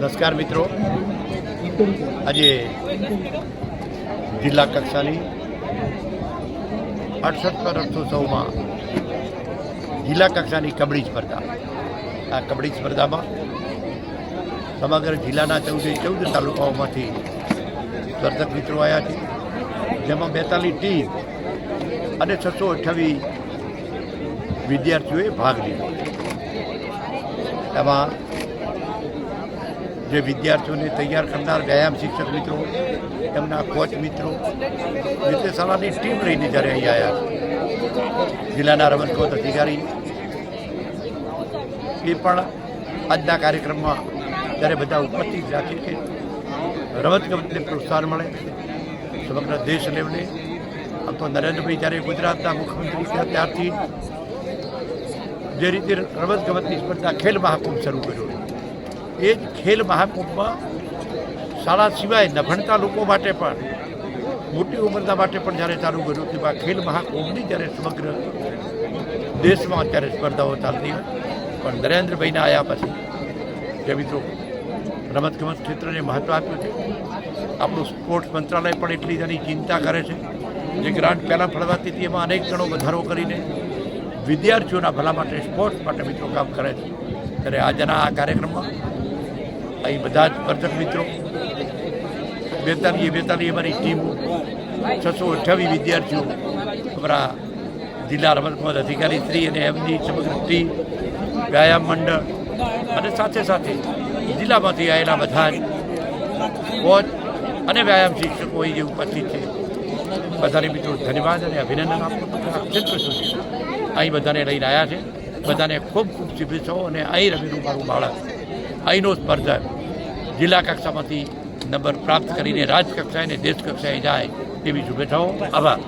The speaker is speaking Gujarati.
નમસ્કાર મિત્રો. આજે જિલ્લા કક્ષાની અડસઠ રથોત્સવમાં જિલ્લા કક્ષાની કબડ્ડી સ્પર્ધા. આ કબડ્ડી સ્પર્ધામાં સમગ્ર જિલ્લાના ચૌદે ચૌદ તાલુકાઓમાંથી સ્પર્ધક મિત્રો આવ્યા છે. જેમાં બેતાલીસ ટીમ અને છસો અઠ્ઠાવીસ વિદ્યાર્થીઓએ ભાગ લીધો. એમાં જે વિદ્યાર્થીઓને તૈયાર કરનાર વ્યાયામ શિક્ષક મિત્રો એમના કોચ મિત્રો નિર્દેશાળાની ટીમ લઈને જ્યારે અહીં આવ્યા જિલ્લાના રમતગમત અધિકારી, એ પણ આજના કાર્યક્રમમાં જ્યારે બધા ઉપસ્થિત રાખે છે રમતગમતને પ્રોત્સાહન મળે, સમગ્ર દેશ લેવલે આમ તો નરેન્દ્રભાઈ જ્યારે ગુજરાતના મુખ્યમંત્રી થયા ત્યારથી જે રીતે રમતગમતની સ્પર્ધા ખેલ મહાકુંભ શરૂ કર્યો. એ જ ખેલ મહાકુંભમાં શાળા સિવાય નભણતા લોકો માટે પણ, મોટી ઉંમરના માટે પણ જ્યારે ચાલુ કર્યું તેમાં ખેલ મહાકુંભની જ્યારે સમગ્ર દેશમાં અત્યારે સ્પર્ધાઓ ચાલતી પણ નરેન્દ્રભાઈના આવ્યા પછી, જે મિત્રો રમતગમત ક્ષેત્રને મહત્ત્વ આપ્યું છે, આપણું સ્પોર્ટ્સ મંત્રાલય પણ એટલી તેની ચિંતા કરે છે જે ગ્રાન્ટ પહેલાં ફળવાતી હતી એમાં અનેક ગણો વધારો કરીને વિદ્યાર્થીઓના ભલા માટે સ્પોર્ટ્સ માટે મિત્રો કામ કરે છે. ત્યારે આજના આ કાર્યક્રમમાં અહીં બધા જ સ્પર્ધક મિત્રો. બેતાલીએ બેતાલીએ અમારી ટીમો, છસો અઠ્યાવીસ વિદ્યાર્થીઓ અમારા જિલ્લા રમતગમત અધિકારી શ્રી અને એમની સમગ્ર ટીમ, વ્યાયામ મંડળ અને સાથે સાથે જિલ્લામાંથી આવેલા બધા જ કોચ અને વ્યાયામ શિક્ષકો જે ઉપસ્થિત છે. બધાને મિત્રો ધન્યવાદ અને અભિનંદન આપું ક્ષેત્ર અહીં બધાને લઈને આવ્યા છે. બધાને ખૂબ ખૂબ શુભેચ્છાઓ અને અહીં રમેલું મારું બાળક અહીંનો સ્પર્ધક જિલ્લા કક્ષામાંથી નંબર પ્રાપ્ત કરીને રાજકક્ષાએ અને દેશ કક્ષાએ જાય તેવી શુભેચ્છાઓ. આભાર.